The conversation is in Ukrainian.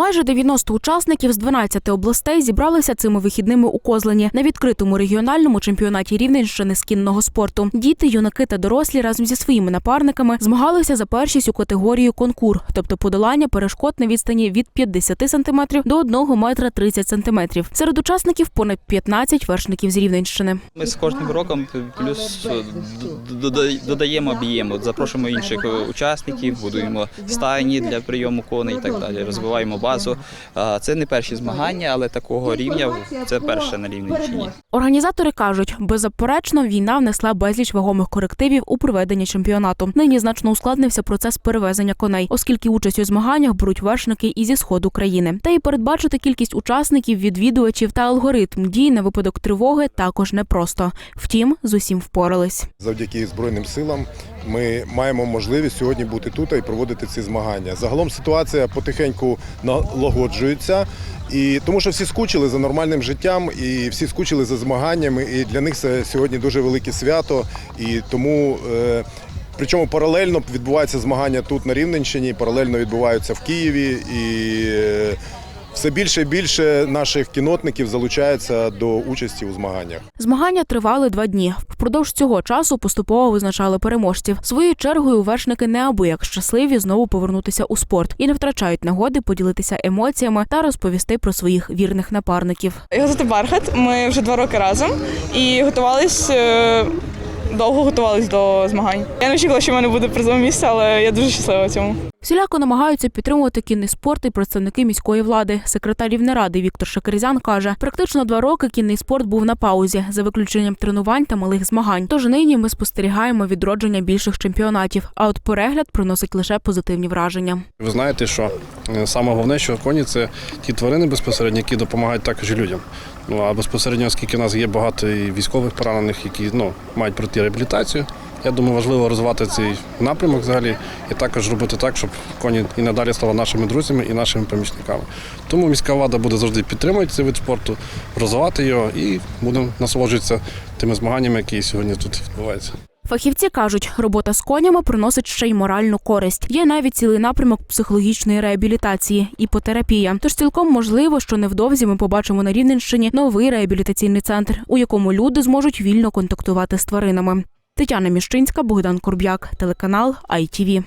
Майже 90 учасників з 12 областей зібралися цими вихідними у Козлені на відкритому регіональному чемпіонаті Рівненщини з кінного спорту. Діти, юнаки та дорослі разом зі своїми напарниками змагалися за першість у категорії конкур, тобто подолання перешкод на відстані від 50 см до 1 метра 30 см. Серед учасників понад 15 вершників з Рівненщини. Ми з кожним роком плюс е, додаємо об'єм, запрошуємо інших е, учасників, будуємо стайні для прийому коней і так далі. Розвиваємо базу. А, Це не перші змагання, але такого рівня це перше на Рівненщині. Організатори кажуть, беззаперечно війна внесла безліч вагомих корективів у проведення чемпіонату. Нині значно ускладнився процес перевезення коней, оскільки участь у змаганнях беруть вершники і зі сходу країни. Та й передбачити кількість учасників, відвідувачів та алгоритм дій на випадок тривоги також непросто. Втім, з усім впорались. Завдяки Збройним силам ми маємо можливість сьогодні бути тут і проводити ці змагання. Загалом ситуація потихеньку налагоджується. І тому що всі скучили за нормальним життям, і всі скучили за змаганнями. І для них це сьогодні дуже велике свято. І тому е, причому паралельно відбуваються змагання тут на Рівненщині, паралельно відбуваються в Києві. І е, все більше і більше наших кінотників залучається до участі у змаганнях. Змагання тривали два дні. Впродовж цього часу поступово визначали переможців. Своєю чергою вершники неабияк щасливі знову повернутися у спорт і не втрачають нагоди поділитися емоціями та розповісти про своїх вірних напарників. Його звати Бархат. Ми вже два роки разом і готувались. е, Довго готувались до змагань. Я не очікувала, що в мене буде призове місце, але я дуже щаслива цьому. Всіляко намагаються підтримувати кінний спорт і представники міської влади. Секретар Рівнеради Віктор Шакерзян каже, практично два роки кінний спорт був на паузі за виключенням тренувань та малих змагань. Тож нині ми спостерігаємо відродження більших чемпіонатів. А от перегляд приносить лише позитивні враження. Ви знаєте, що е, саме головне, що коні це ті тварини безпосередньо, які допомагають також людям. Ну а безпосередньо, оскільки у нас є багато військових поранених, які ну, мають пройти реабілітацію. Я думаю, важливо розвивати цей напрямок взагалі і також робити так, щоб коні і надалі стали нашими друзями і нашими помічниками. Тому міська влада буде завжди підтримувати цей вид спорту, розвивати його і будемо насолоджуватися тими змаганнями, які сьогодні тут відбуваються. Фахівці кажуть, робота з конями приносить ще й моральну користь. Є навіть цілий напрямок психологічної реабілітації іпотерапія. Тож цілком можливо, що невдовзі ми побачимо на Рівненщині новий реабілітаційний центр, у якому люди зможуть вільно контактувати з тваринами. Тетяна Міщинська, Богдан Курб'як, телеканал ITV.